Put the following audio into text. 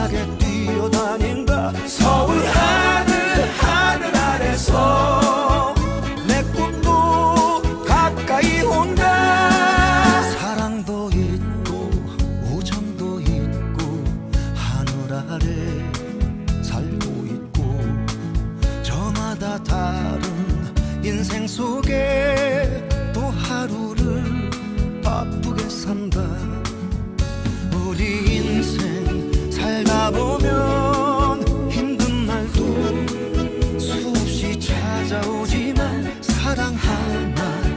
신나게 뛰어다닌다. 서울 하늘 하늘 아래서 내 꿈도 가까이 온다. 사랑도 있고 우정도 있고 하늘 아래 살고 있고 저마다 다른 인생 속에 또 하루를 바쁘게 산다 살다 보면 힘든 날도 수없이 찾아오지만 사랑 하나 그